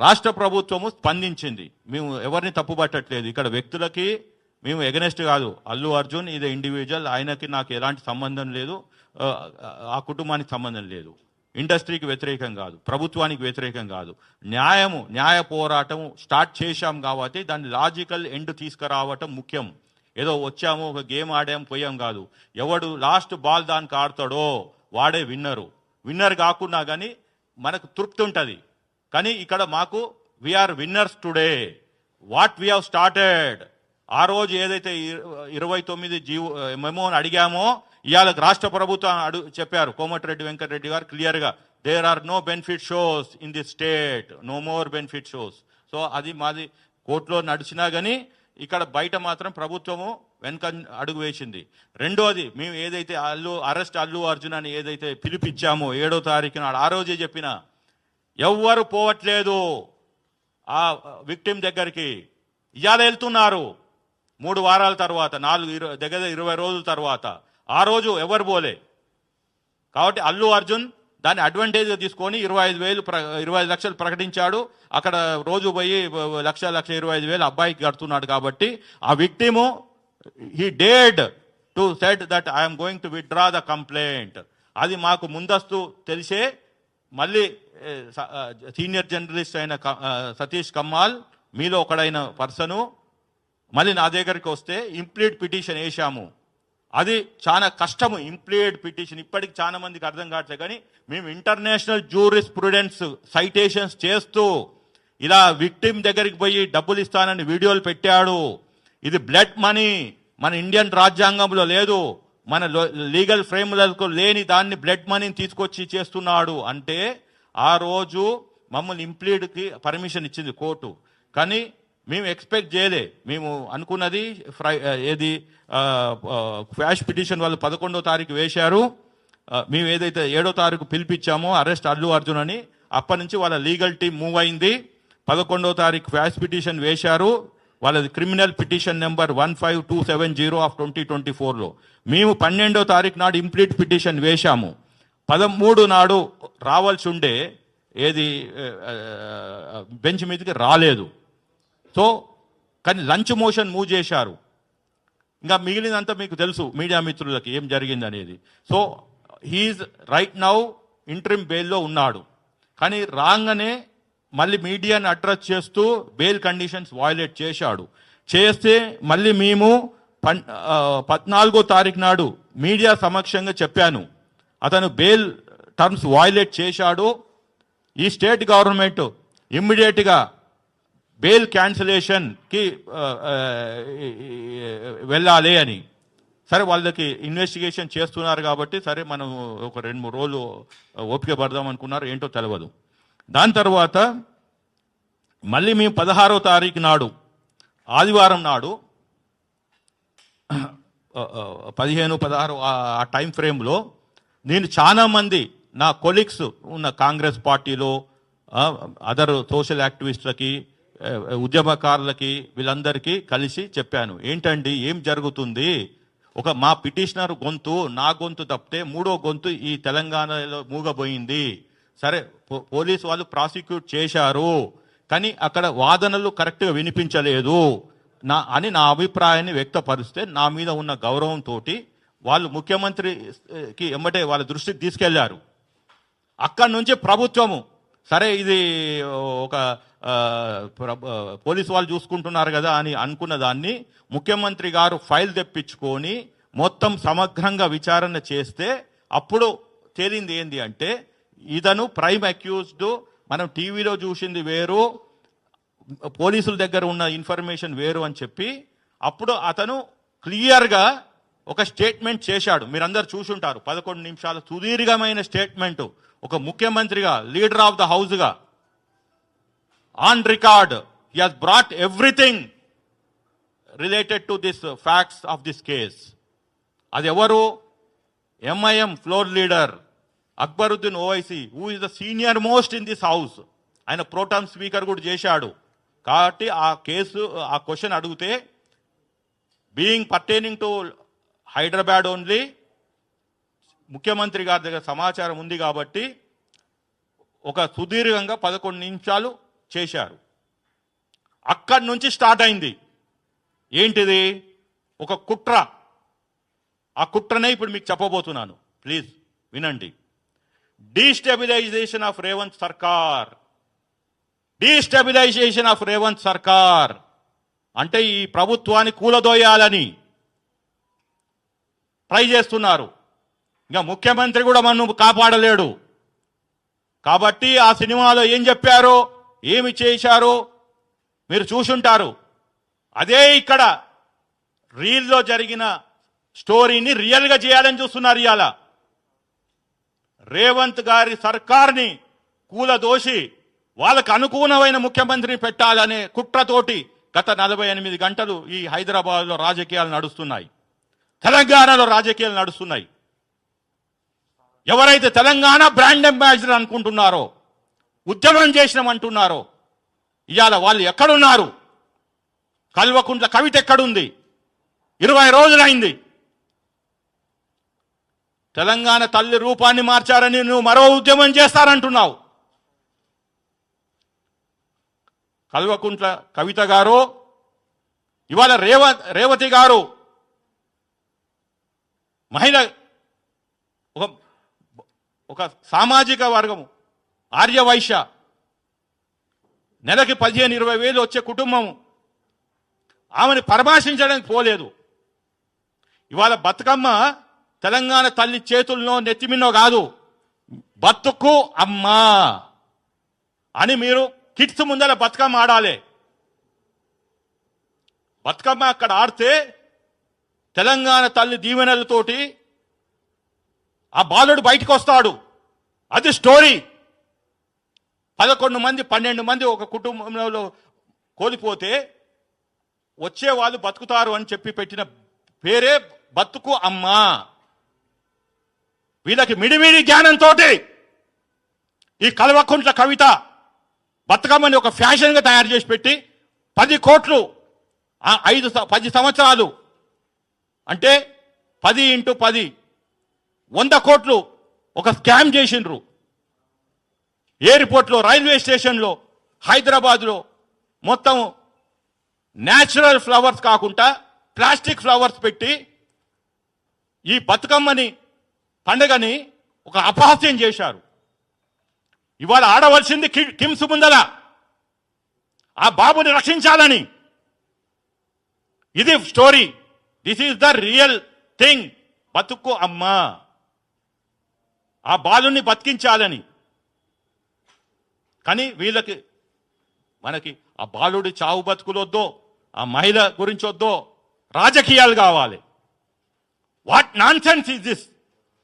రాష్ట్ర ప్రభుత్వము స్పందించింది. మేము ఎవరిని తప్పుపట్టట్లేదు. ఇక్కడ వ్యక్తులకి మేము ఎగనెస్ట్ కాదు. అల్లు అర్జున్ ఇది ఇండివిజువల్ ఆయనకి నాకు ఎలాంటి సంబంధం లేదు. ఆ, కుటుంబానికి సంబంధం లేదు. ఇండస్ట్రీకి వ్యతిరేకం కాదు. ప్రభుత్వానికి వ్యతిరేకం కాదు. న్యాయము న్యాయ పోరాటం స్టార్ట్ చేశాం కాబట్టి దాన్ని లాజికల్ ఎండ్ తీసుకురావటం ముఖ్యం. ఏదో వచ్చాము ఒక గేమ్ ఆడాం పోయాం కాదు. ఎవడు లాస్ట్ బాల్ దానికి ఆడతాడో వాడే విన్నరు విన్నర్ కాకున్నా కానీ మనకు తృప్తి ఉంటుంది. కానీ ఇక్కడ మాకు we are winners today what we have started ఆ రోజు ఏదైతే ఇరవై తొమ్మిది జీవో మెమోని అడిగామో ఇవాళ రాష్ట్ర ప్రభుత్వం అడు చెప్పారు కోమటిరెడ్డి వెంకటరెడ్డి గారు క్లియర్గా there are no benefit shows in the state no more benefit shows so అది మాది కోర్టులో నడిచినా కానీ ఇక్కడ బయట మాత్రం ప్రభుత్వము వెనక అడుగు వేసింది. రెండోది మేము ఏదైతే అల్లు అరెస్ట్ అల్లు అర్జున్ అని ఏదైతే పిలిపిచ్చామో ఏడో తారీఖున ఆ రోజే చెప్పిన ఎవ్వరు పోవట్లేదు. ఆ విక్టిమ్ దగ్గరికి. ఇవాళ వెళ్తున్నారు. మూడు వారాల తర్వాత నాలుగు ఇరవై దగ్గర దగ్గర ఇరవై రోజుల తర్వాత. ఆ రోజు ఎవరు పోలే? కాబట్టి అల్లు అర్జున్ దాన్ని అడ్వాంటేజ్ తీసుకొని ఇరవై ఐదు వేలు ప్ర ఇరవై ఐదు లక్షలు ప్రకటించాడు. అక్కడ రోజు పోయి లక్ష లక్ష ఇరవై ఐదు వేలు అబ్బాయికి కడుతున్నాడు కాబట్టి ఆ victim he డేడ్ to set that I'm going to withdraw the complaint అది మాకు ముందస్తు తెలిసే మళ్ళీ సీనియర్ జర్నలిస్ట్ అయిన సతీష్ కమ్మాల్ మీలో ఒకడైన పర్సను మళ్ళీ నా దగ్గరికి వస్తే ఇంప్లీట్ పిటిషన్ వేసాము అది చాలా కష్టము ఇంప్లీట్ పిటిషన్. ఇప్పటికి చాలా మందికి అర్థం కావట్లేదు కానీ మేము ఇంటర్నేషనల్ జూరిస్ ప్రుడెన్స్ సైటేషన్స్ చేస్తూ ఇలా విక్టిమ్ దగ్గరికి పోయి డబ్బులు ఇస్తానని వీడియోలు పెట్టాడు. ఇది బ్లడ్ మనీ. మన ఇండియన్ రాజ్యాంగంలో లేదు. మన లీగల్ ఫ్రేమ్లకు లేని దాన్ని బ్లడ్ మనీని తీసుకొచ్చి చేస్తున్నాడు అంటే ఆ రోజు మమ్మల్ని ఇంప్లీడ్కి పర్మిషన్ ఇచ్చింది కోర్టు. కానీ మేము ఎక్స్పెక్ట్ చేయలే. మేము అనుకున్నది ఫ్రై ఏది క్వాష్ పిటిషన్ వాళ్ళు పదకొండో తారీఖు వేశారు. మేము ఏదైతే ఏడో తారీఖు పిలిపించామో అరెస్ట్ అల్లు అర్జున్ అని అప్పటి నుంచి వాళ్ళ లీగల్ టీం మూవ్ అయింది. పదకొండో తారీఖు క్వాష్ పిటిషన్ వేశారు. వాళ్ళది criminal petition number one five two seven zero of twenty twenty ఫోర్లో మేము పన్నెండో తారీఖు నాడు ఇంప్లీట్ పిటిషన్ వేశాము. పదమూడు నాడు రావాల్సి ఉండే ఏది బెంచ్ మీదకి రాలేదు. సో కానీ లంచ్ మోషన్ మూవ్ చేశారు. ఇంకా మిగిలినంతా మీకు తెలుసు మీడియా మిత్రులకి ఏం జరిగింది అనేది so he right now interim బెయిల్లో ఉన్నాడు. కానీ రాగానే మళ్ళీ మీడియాని అడ్రస్ చేస్తూ బెయిల్ కండిషన్స్ వయలేట్ చేశాడు. చేస్తే మళ్ళీ మేము పన్ పద్నాలుగో తారీఖు నాడు మీడియా సమక్షంగా చెప్పాను. అతను బెయిల్ టర్మ్స్ వయలేట్ చేశాడు. ఈ స్టేట్ గవర్నమెంట్ ఇమ్మీడియట్గా బెయిల్ క్యాన్సిలేషన్కి వెళ్ళాలి అని. సరే వాళ్ళకి ఇన్వెస్టిగేషన్ చేస్తున్నారు కాబట్టి సరే మనం ఒక రెండు మూడు రోజులు ఓపిక పడదాం అనుకున్నారు. ఏంటో తెలియదు దాని తర్వాత మళ్ళీ మేము పదహారో తారీఖు నాడు ఆదివారం నాడు పదిహేను పదహారు ఆ- టైం ఫ్రేమ్లో నేను చాలా మంది నా కొలీగ్స్ ఉన్న కాంగ్రెస్ పార్టీలో అదర్ సోషల్ యాక్టివిస్టులకి ఉద్యమకారులకి వీళ్ళందరికీ కలిసి చెప్పాను. ఏంటండి ఏం జరుగుతుంది? ఒక మా పిటిషనర్ గొంతు నా గొంతు తప్పితే మూడో గొంతు ఈ తెలంగాణలో మూగబోయింది. సరే పో- పోలీసు వాళ్ళు ప్రాసిక్యూట్ చేశారు కానీ అక్కడ వాదనలు కరెక్ట్గా వినిపించలేదు. నా అని నా అభిప్రాయాన్ని వ్యక్తపరిస్తే నా మీద ఉన్న గౌరవంతో వాళ్ళు ముఖ్యమంత్రికి ఎమ్మటే వాళ్ళ దృష్టికి తీసుకెళ్ళారు. అక్కడి నుంచి ప్రభుత్వము సరే ఇది ఒక ప్ర- పోలీసు వాళ్ళు చూసుకుంటున్నారు కదా అని అనుకున్న దాన్ని ముఖ్యమంత్రి గారు ఫైల్ తెప్పించుకొని మొత్తం సమగ్రంగా విచారణ చేస్తే అప్పుడు తేలింది ఏంది అంటే ఇతను ప్రైమ్ అక్యూజ్డ్ మనం టీవీలో చూసింది వేరు పోలీసుల దగ్గర ఉన్న ఇన్ఫర్మేషన్ వేరు అని చెప్పి అప్పుడు అతను క్లియర్గా ఒక స్టేట్మెంట్ చేశాడు. మీరందరూ చూసుంటారు. పదకొండు నిమిషాల సుదీర్ఘమైన స్టేట్మెంట్. ఒక ముఖ్యమంత్రిగా leader of the హౌస్గా. On record he has brought everything related to this facts of this case అది ఎవరు MIM floor leader Akbaruddin Owaisi who is the senior most in this house ఆయన ప్రోటామ్ స్పీకర్ కూడా చేశాడు. కాబట్టి ఆ case ఆ question అడిగితే being pertaining to Hyderabad only ముఖ్యమంత్రి గారి దగ్గర సమాచారం ఉంది కాబట్టి ఒక సుదీర్ఘంగా పదకొండు నిమిషాలు చేశారు. అక్కడి నుంచి స్టార్ట్ అయింది. ఏంటిది? ఒక కుట్ర. ఆ కుట్రనే ఇప్పుడు మీకు చెప్పబోతున్నాను. ప్లీజ్ వినండి. డీస్టెబిలైజేషన్ ఆఫ్ రేవంత్ సర్కార్ డీస్టెబిలైజేషన్ ఆఫ్ రేవంత్ సర్కార్ అంటే ఈ ప్రభుత్వాన్ని కూలదోయాలని ట్రై చేస్తున్నారు. ఇంకా ముఖ్యమంత్రి కూడా మనం కాపాడలేడు. కాబట్టి ఆ సినిమాలో ఏం చెప్పారో ఏమి చేశారో మీరు చూసుంటారు. అదే ఇక్కడ రీల్లో జరిగిన స్టోరీని రియల్గా చేయాలని చూస్తున్నారు ఇవాళ రేవంత్ గారి సర్కార్ని కూలదోసి వాళ్ళకు అనుకూలమైన ముఖ్యమంత్రిని పెట్టాలనే కుట్రతోటి గత నలభై ఎనిమిది గంటలు ఈ హైదరాబాద్లో రాజకీయాలు నడుస్తున్నాయి. తెలంగాణలో రాజకీయాలు నడుస్తున్నాయి. ఎవరైతే తెలంగాణ బ్రాండ్ అంబాసిడర్ అనుకుంటున్నారో ఉద్యమం చేసినామంటున్నారో ఇవాళ వాళ్ళు ఎక్కడున్నారు? కల్వకుంట్ల కవిత ఎక్కడుంది? ఇరవై రోజులైంది. తెలంగాణ తల్లి రూపాన్ని మార్చారని నువ్వు మరో ఉద్యమం చేస్తారంటున్నావు. కల్వకుంట్ల కవిత గారు ఇవాళ రేవ రేవతి గారు మహిళ ఒక ఒక సామాజిక వర్గము ఆర్యవైశ్య నెలకి పదిహేను ఇరవై వేలు వచ్చే కుటుంబము. ఆమెను పరామర్శించడానికి పోలేదు. ఇవాళ బతుకమ్మ తెలంగాణ తల్లి చేతుల్లో నెత్తిమిన్నో కాదు. బతుకు అమ్మా. అని మీరు కిట్స్ ముందర బతుకమ్మ ఆడాలి. బతుకమ్మ అక్కడ ఆడితే తెలంగాణ తల్లి దీవెనలతోటి ఆ బాలుడు బయటకు వస్తాడు. అది స్టోరీ. పదకొండు మంది పన్నెండు మంది ఒక కుటుంబంలో కోల్పోతే వచ్చే వాళ్ళు బతుకుతారు అని చెప్పి పెట్టిన పేరే బతుకు అమ్మా. వీళ్ళకి మిడిమిడి జ్ఞానంతో ఈ కల్వకుంట్ల కవిత బతుకమ్మని ఒక ఫ్యాషన్గా తయారు చేసి పెట్టి పది కోట్లు ఐదు పది సంవత్సరాలు అంటే పది ఇంటూ పది వంద కోట్లు ఒక స్కామ్ చేసిండ్రు. ఎయిర్పోర్ట్లో రైల్వే స్టేషన్లో హైదరాబాద్లో మొత్తం న్యాచురల్ ఫ్లవర్స్ కాకుండా ప్లాస్టిక్ ఫ్లవర్స్ పెట్టి ఈ బతుకమ్మని పండగని ఒక అపహాస్యం చేశారు. ఇవాళ ఆడవలసింది కి- కిమ్స్ ముందల ఆ బాబుని రక్షించాలని. ఇది story. This is the real thing. బతుకు అమ్మా. ఆ బాలుని బతికించాలని. కానీ వీళ్ళకి మనకి ఆ బాలుడి చావు బతుకులొద్దో ఆ మహిళ గురించి వద్దో రాజకీయాలు కావాలి. What nonsense is this